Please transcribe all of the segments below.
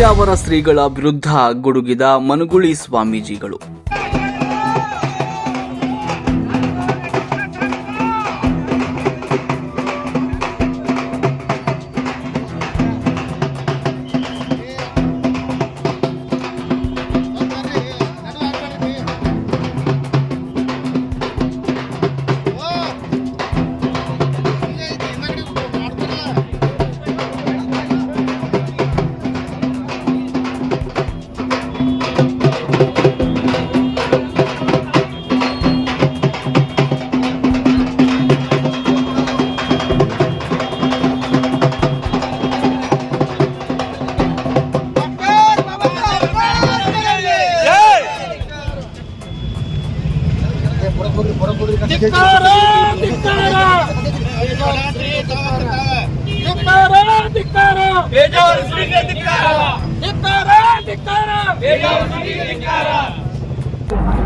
ಪೇಜಾವರ ಶ್ರೀಗಳ ವಿರುದ್ಧ ಗುಡುಗಿದ ಮನುಗುಳಿ ಸ್ವಾಮೀಜಿಗಳು. ಧಿಕ್ಕಾರ ಧಿಕ್ಕಾರ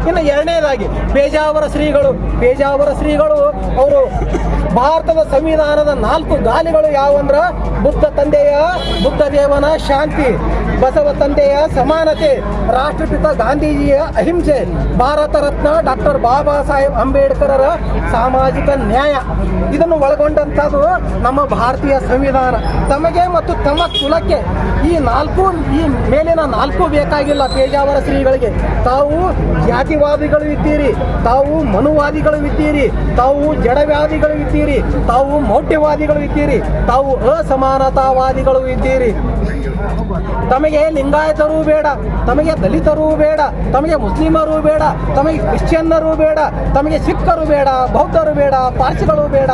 ಇನ್ನು ಎರಡನೇದಾಗಿ ಬೇಜಾವರ ಶ್ರೀಗಳು ಬೇಜಾವರ ಶ್ರೀಗಳು ಅವರು ಭಾರತದ ಸಂವಿಧಾನದ ನಾಲ್ಕು ಗಾಲಿಗಳು ಯಾವಂದ್ರ? ಬುದ್ಧ ತಂದೆಯ, ಬುದ್ಧ ದೇವನ ಶಾಂತಿ, ಬಸವ ತಂದೆಯ ಸಮಾನತೆ, ರಾಷ್ಟ್ರಪಿತ ಗಾಂಧೀಜಿಯ ಅಹಿಂಸೆ, ಭಾರತ ರತ್ನ ಡಾಕ್ಟರ್ ಬಾಬಾ ಸಾಹೇಬ್ ಅಂಬೇಡ್ಕರರ ಸಾಮಾಜಿಕ ನ್ಯಾಯ. ಇದನ್ನು ಒಳಗೊಂಡಂಥದ್ದು ನಮ್ಮ ಭಾರತೀಯ ಸಂವಿಧಾನ. ತಮಗೆ ಮತ್ತು ತಮ್ಮ ಕುಲಕ್ಕೆ ಈ ನಾಲ್ಕು, ಈ ಮೇಲಿನ ನಾಲ್ಕು ಬೇಕಾಗಿಲ್ಲ ಪೇಜಾವರ ಶ್ರೀಗಳಿಗೆ. ತಾವು ಜಾತಿವಾದಿಗಳು ಇದ್ದೀರಿ, ತಾವು ಮನುವಾದಿಗಳು ಇದ್ದೀರಿ, ತಾವು ಜಡವ್ಯಾದಿಗಳು ಇದ್ದೀರಿ. ತಾವು ಮೌಢ್ಯವಾದಿಗಳು ಇದ್ದೀರಿ. ತಾವು ಅಸಮಾನತಾವಾದಿಗಳು ಇದ್ದೀರಿ. ತಮಗೆ ಲಿಂಗಾಯತರೂ ಬೇಡ, ತಮಗೆ ದಲಿತರೂ ಬೇಡ, ತಮಗೆ ಮುಸ್ಲಿಮರು ಬೇಡ, ತಮಗೆ ಕ್ರಿಶ್ಚಿಯನ್ನರು ಬೇಡ, ತಮಗೆ ಸಿಖ್ಖರು ಬೇಡ, ಬೌದ್ಧರು ಬೇಡ, ಪಾರ್ಸಿಗಳು ಬೇಡ.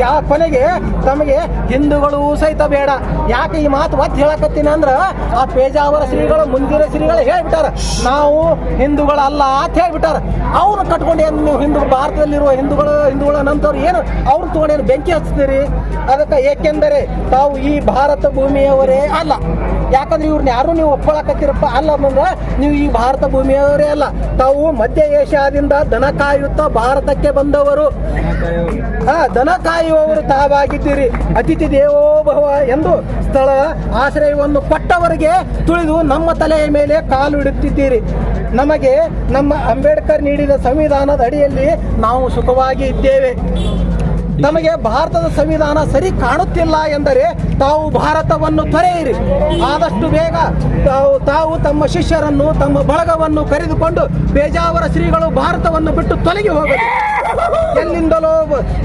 ಯಾ ಕೊನೆಗೆ ತಮಗೆ ಹಿಂದೂಗಳು ಸಹಿತ ಬೇಡ. ಯಾಕೆ ಈ ಮಾತು ಒತ್ತು ಹೇಳಕತ್ತೀನಿ ಅಂದ್ರೆ ಆ ಪೇಜಾವರ ಶ್ರೀಗಳು, ಮುಂದಿನ ಶ್ರೀಗಳು ಹೇಳ್ಬಿಟ್ಟಾರ. ನಾವು ಹಿಂದೂಗಳಲ್ಲ ಅಂತ ಹೇಳ್ಬಿಟ್ಟಾರ. ಅವ್ರು ಕಟ್ಕೊಂಡು ಏನು ನೀವು ಹಿಂದೂ ಭಾರತದಲ್ಲಿರುವ ಹಿಂದೂಗಳು, ಹಿಂದೂಗಳ ನಂತರ ಏನು ಅವ್ರು ತಗೊಂಡೇನು ಬೆಂಕಿ ಹಚ್ತೀರಿ? ಅದಕ್ಕೆ ಏಕೆಂದರೆ ತಾವು ಈ ಭಾರತ ಭೂಮಿಯವರೇ ಅಲ್ಲ. ಯಾಕಂದ್ರೆ ಇವ್ರನ್ನ ಯಾರು ನೀವು ಒಪ್ಕೊಳಕತ್ತೀರಪ್ಪ? ಅಲ್ಲ ಅಂದ್ರೆ ನೀವು ಈ ಭಾರತ ಭೂಮಿಯವರೇ ಅಲ್ಲ. ತಾವು ಮಧ್ಯ ಏಷ್ಯಾದಿಂದ ದನ ಕಾಯುತ್ತಾ ಭಾರತಕ್ಕೆ ಬಂದವರು. ಹಾ, ದನ ಕಾಯುವವರು ತಾವಾಗಿದ್ದೀರಿ. ಅತಿಥಿ ದೇವೋಭವ ಎಂದು ಸ್ಥಳ ಆಶ್ರಯವನ್ನು ಕೊಟ್ಟವರಿಗೆ ತುಳಿದು ನಮ್ಮ ತಲೆಯ ಮೇಲೆ ಕಾಲು ಇಡುತ್ತಿದ್ದೀರಿ. ನಮಗೆ ನಮ್ಮ ಅಂಬೇಡ್ಕರ್ ನೀಡಿದ ಸಂವಿಧಾನದ ಅಡಿಯಲ್ಲಿ ನಾವು ಸುಖವಾಗಿ ಇದ್ದೇವೆ. ನಮಗೆ ಭಾರತದ ಸಂವಿಧಾನ ಸರಿ ಕಾಣುತ್ತಿಲ್ಲ ಎಂದರೆ ತಾವು ಭಾರತವನ್ನು ತೊರೆಯಿರಿ. ಆದಷ್ಟು ಬೇಗ ತಾವು ತಾವು ತಮ್ಮ ಶಿಷ್ಯರನ್ನು, ತಮ್ಮ ಬಳಗವನ್ನು ಕರೆದುಕೊಂಡು ಬೇಜಾವರ ಶ್ರೀಗಳು ಭಾರತವನ್ನು ಬಿಟ್ಟು ತೊಲಗಿ ಹೋಗಲಿ. ಎಲ್ಲಿಂದಲೋ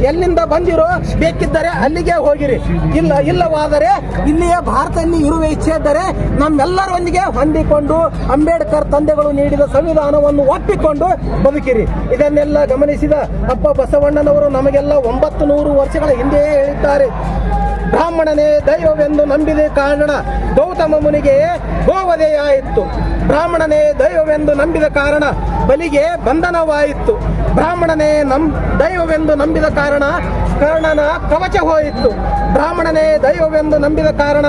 ಎಲ್ಲಿಂದ ಬಂದಿರೋ ಬೇಕಿದ್ದರೆ ಅಲ್ಲಿಗೆ ಹೋಗಿರಿ. ಇಲ್ಲ, ಇಲ್ಲವಾದರೆ ಇಲ್ಲಿಯೇ ಭಾರತದಲ್ಲಿ ಇರುವ ಇಚ್ಛೆ ಇದ್ದರೆ ನಮ್ಮೆಲ್ಲರೊಂದಿಗೆ ಹೊಂದಿಕೊಂಡು ಅಂಬೇಡ್ಕರ್ ತಂದೆಗಳು ನೀಡಿದ ಸಂವಿಧಾನವನ್ನು ಒಪ್ಪಿಕೊಂಡು ಬದುಕಿರಿ. ಇದನ್ನೆಲ್ಲ ಗಮನಿಸಿದ ಅಪ್ಪ ಬಸವಣ್ಣನವರು ನಮಗೆಲ್ಲ ಒಂಬತ್ತು ನೂರು ವರ್ಷಗಳ ಹಿಂದೆಯೇ ಹೇಳಿದ್ದಾರೆ. ಬ್ರಾಹ್ಮಣನೇ ದೈವವೆಂದು ನಂಬಿದ ಕಾರಣ ಗೌತಮ ಮುನಿಗೆ ಗೋವಧೆಯಾಯಿತು ಬ್ರಾಹ್ಮಣನೇ ದೈವವೆಂದು ನಂಬಿದ ಕಾರಣ ಬಲಿಗೆ ಬಂಧನವಾಯಿತು ಬ್ರಾಹ್ಮಣನೇ ನಂ ದೈವವೆಂದು ನಂಬಿದ ಕಾರಣ ಕರ್ಣನ ಕವಚ ಹೋಯಿತು. ಬ್ರಾಹ್ಮಣನೇ ದೈವವೆಂದು ನಂಬಿದ ಕಾರಣ